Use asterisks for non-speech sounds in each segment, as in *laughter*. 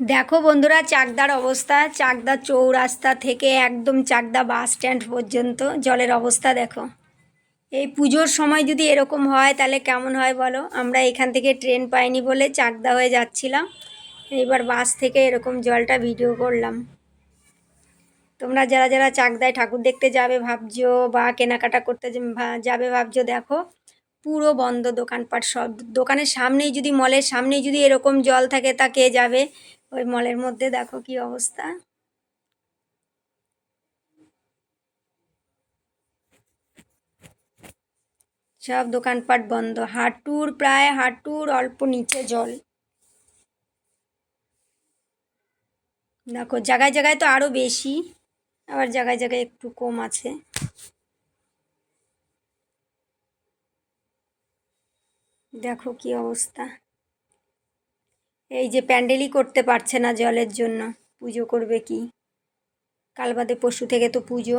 দেখো বন্ধুরা, চাকদার অবস্থা, চাকদা চৌরাস্তা থেকে একদম চাকদা বাস স্ট্যান্ড পর্যন্ত, জলের অবস্থা দেখো। এই পুজোর সময় যদি এরকম হয়, তাহলে কেমন হয় বলো? আমরা এখান থেকে ট্রেন পাইনি বলে চাকদা হয়ে যাচ্ছিলাম। এইবার বাস থেকে এরকম জলটা ভিডিও করলাম। তোমরা যারা যারা চাকদায় ঠাকুর দেখতে যাবে, ভাবছ বা কেনাকাটা করতে যাবে, ভাবছ, দেখো। পুরো বন্ধ দোকানপাট সব। দোকানের সামনেই যদি, মলের সামনেই যদি এরকম জল থাকে তা কে যাবে? ওই মলের মধ্যে দেখো কি অবস্থা। সব দোকানপাট বন্ধ। হাঁটুর প্রায়, হাঁটুর অল্প নিচে জল। দেখো, জায়গায় জায়গায় তো আরও বেশি, আবার জায়গায় জায়গায় একটু কম আছে। দেখো কি অবস্থা। এই যে প্যান্ডেলই করতে পারছে না জলের জন্য, পুজো করবে কি? কাল বাদে পরশু থেকে তো পুজো।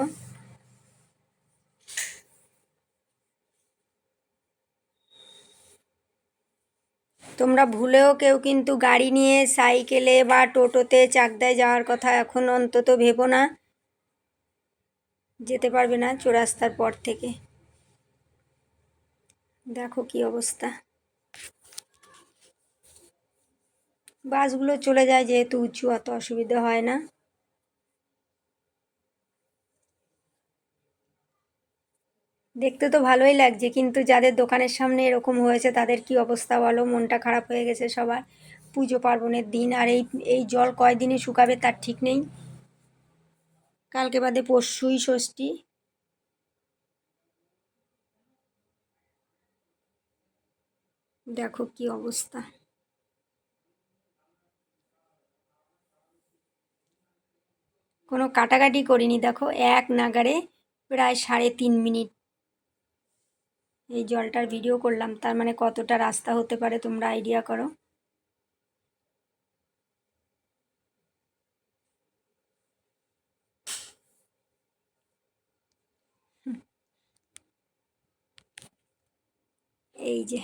তোমরা ভুলেও কেউ কিন্তু গাড়ি নিয়ে সাইকেলে বা টোটোতে চাকদায় যাওয়ার কথা এখন অন্তত ভেবো না। যেতে পারবে না চোরাস্তার পর থেকে। দেখো কি অবস্থা। বাসগুলো চলে যায় যেহেতু উঁচু, অত অসুবিধা হয় না। দেখতে তো ভালোই লাগছে, কিন্তু যাদের দোকানের সামনে এরকম হয়েছে, তাদের কি অবস্থা বলো? মনটা খারাপ হয়ে গেছে সবার। পুজো পার্বণের দিন, আর এই এই জল কয়দিনে শুকাবে তার ঠিক নেই। কালকে বাদে পরশুই ষষ্ঠী। দেখো কি অবস্থা। কোনো কাটাকাটি করিনি। দেখো, এক নাগারে প্রায় সাড়ে তিন মিনিট এই জলটার ভিডিও করলাম। তার মানে কতটা রাস্তা হতে পারে তোমরা আইডিয়া করো? এই যে,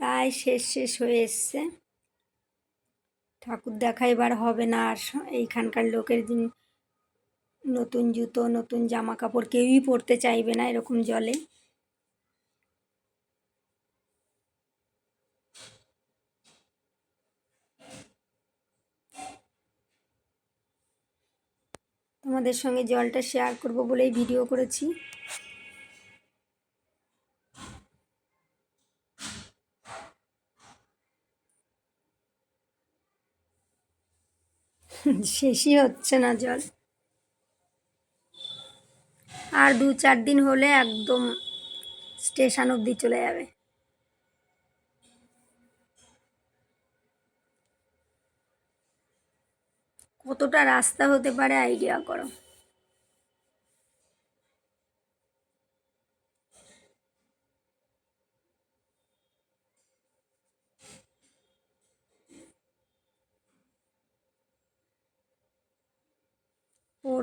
প্রায় শেষ শেষ হয়ে এসছে। ঠাকুর দেখা এবার হবে না। আর এইখানকার লোকের নতুন জুতো, নতুন জামা কাপড় কেউই পরতে চাইবে না এরকম জলে। তোমাদের সঙ্গে জলটা শেয়ার করব বলেই ভিডিও করেছি। *laughs* শেষই হচ্ছে না জল। আর দু চার দিন হলে একদম স্টেশন অবধি চলে যাবে। কতটা রাস্তা হতে পারে আইডিয়া করো।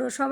পৌরসভা